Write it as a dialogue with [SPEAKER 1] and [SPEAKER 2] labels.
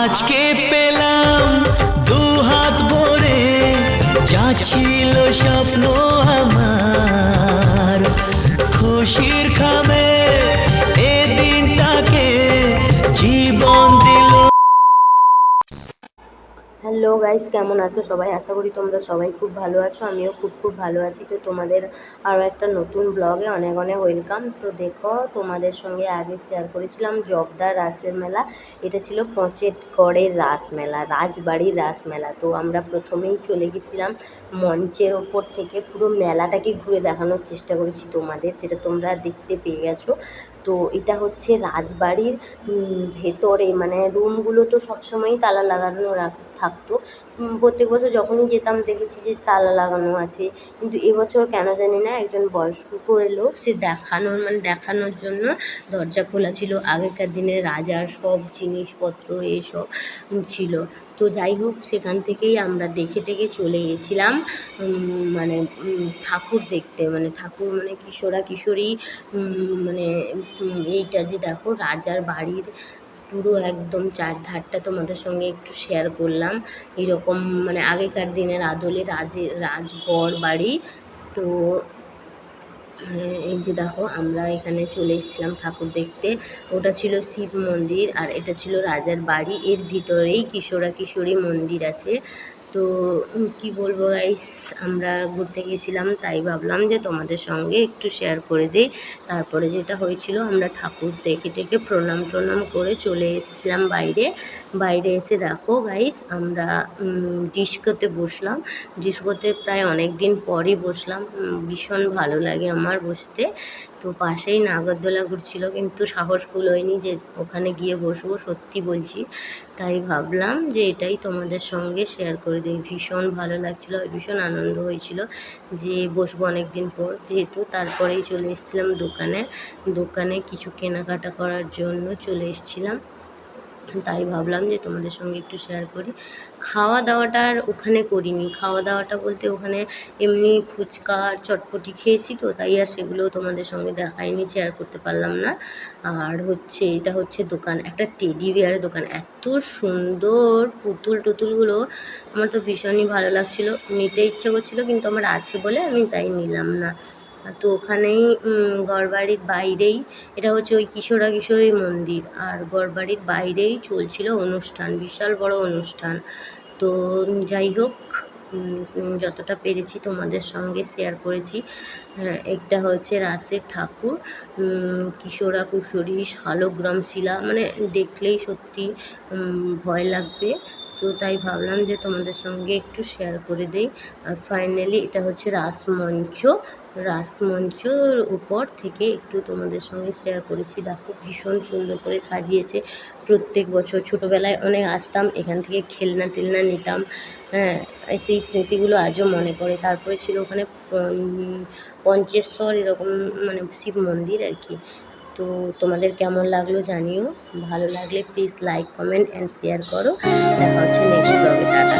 [SPEAKER 1] আজকে পেলাম দু হাত ভরে যা ছিল স্বপ্ন আমার। খুশির খামে এ দিনটাকে জীবন
[SPEAKER 2] হ্যালো গাইস, কেমন আছো সবাই? আশা করি তোমরা সবাই খুব ভালো আছো, আমিও খুব খুব ভালো আছি। তো তোমাদের আরও একটা নতুন ব্লগে অনেক অনেক ওয়েলকাম তো দেখো, তোমাদের সঙ্গে আগে শেয়ার করেছিলাম জবদার রাসের মেলা। এটা ছিল পঁচেটগড়ের রাস মেলা রাজবাড়ির রাস মেলা। তো আমরা প্রথমেই চলে গেছিলাম মঞ্চের ওপর থেকে। পুরো মেলাটাকে ঘুরে দেখানোর চেষ্টা করেছি তোমাদের, যেটা তোমরা দেখতে পেয়ে গেছো। তো এটা হচ্ছে রাজবাড়ির ভেতরে মানে রুমগুলো তো সবসময়ই তালা লাগানো থাকতো। প্রত্যেক বছর যখনই যেতাম দেখেছি যে তালা লাগানো আছে। কিন্তু এবছর কেন জানি না একজন বয়স্ক করে লোক, সে দেখানোর মানে দেখানোর জন্য দরজা খোলা ছিল। আগেকার দিনে রাজার সব জিনিসপত্র এসব ছিল। তো যাই হোক, সেখান থেকেই আমরা দেখে টেকে চলে গেছিলাম। মানে ঠাকুর দেখতে। মানে ঠাকুর মানে কিশোরা, কিশোরী মানে এইটা যে দেখো রাজার বাড়ির পুরো একদম চারধারটা তোমাদের সঙ্গে একটু শেয়ার করলাম। এরকম মানে আগেকার দিনের আদলে রাজের রাজগড় বাড়ি। তো, এই যে দেখো আমরা এখানে চলে এসেছিলাম ঠাকুর দেখতে। ওটা ছিল শিব মন্দির আর এটা ছিল রাজার বাড়ি। এর ভিতরেই কিশোরা কিশোরী মন্দির আছে। তো কি বলব গাইস আমরা ঘুরতে গেছিলাম, তাই ভাবলাম যে তোমাদের সঙ্গে একটু শেয়ার করে দিই। তারপরে যেটা হয়েছিল, আমরা ঠাকুর দেখে টেকে প্রণাম টনাম করে চলে এসেছিলাম বাইরে। বাইরে এসে দেখো গাইস আমরা ডিস্কোতে বসলাম। ডিস্কোতে প্রায় অনেক দিন পরই বসলাম। ভীষণ ভালো লাগে আমার বসতে। তো পাশেই নাগরদোলা ঘুরছিল, কিন্তু সাহস কুলোয়নি যে ওখানে গিয়ে বসবো, সত্যি বলছি। তাই ভাবলাম যে এটাই তোমাদের সঙ্গে শেয়ার করে দিই। ভীষণ ভালো লাগছিল, ভীষণ আনন্দ হয়েছিল যে বসবো অনেক দিন পর। যেহেতু তারপরেই চলে এসেছিলাম দোকানে দোকানে কিছু কেনাকাটা করার জন্য চলে এসেছিলাম। তাই ভাবলাম যে তোমাদের সঙ্গে একটু শেয়ার করি। খাওয়া দাওয়াটা আর ওখানে করিনি। খাওয়া দাওয়াটা বলতে ওখানে এমনি ফুচকা আর চটপটি খেয়েছি তো, তাই আর সেগুলো তোমাদের সঙ্গে দেখাইনি শেয়ার করতে পারলাম না। আর হচ্ছে, এটা হচ্ছে দোকান, একটা টেডি বিয়ারের দোকান। এত সুন্দর পুতুল টুতুলগুলো, আমার তো ভীষণই ভালো লাগছিল। নিতে ইচ্ছে করছিল কিন্তু আমার আছে বলে আমি তাই নিলাম না। তো ওখানেই গড়বাড়ির বাইরেই, এটা হচ্ছে ওই কিশোরা কিশোরী মন্দির। আর গড়বাড়ির বাইরেই চলছিল অনুষ্ঠান, বিশাল বড় অনুষ্ঠান। তো যাই হোক যতটা পেরেছি তোমাদের সঙ্গে শেয়ার করেছি। হ্যাঁ একটা হচ্ছে রাসের ঠাকুর কিশোরা কুশোরী শালগ্রাম শিলা মানে দেখলেই সত্যি ভয় লাগবে। তো তাই ভাবলাম যে তোমাদের সঙ্গে একটু শেয়ার করে দিই। আর ফাইনালি এটা হচ্ছে রাসমঞ্চ। রাসমঞ্চর উপর থেকে একটু তোমাদের সঙ্গে শেয়ার করেছি। দেখো ভীষণ সুন্দর করে সাজিয়েছে। প্রত্যেক বছর ছোটোবেলায় অনেক আসতাম, এখান থেকে খেলনা টেলনা নিতাম। হ্যাঁ সেই স্মৃতিগুলো আজও মনে পড়ে। তারপরে ছিল ওখানে পঞ্চ- পঞ্চেশ্বর এরকম মানে শিব মন্দির আর কি। তো তোমাদের কেমন লাগল জানিও। ভালো লাগলে please like comment and share করো। দেখা হচ্ছে নেক্সট ব্লগে টাটা।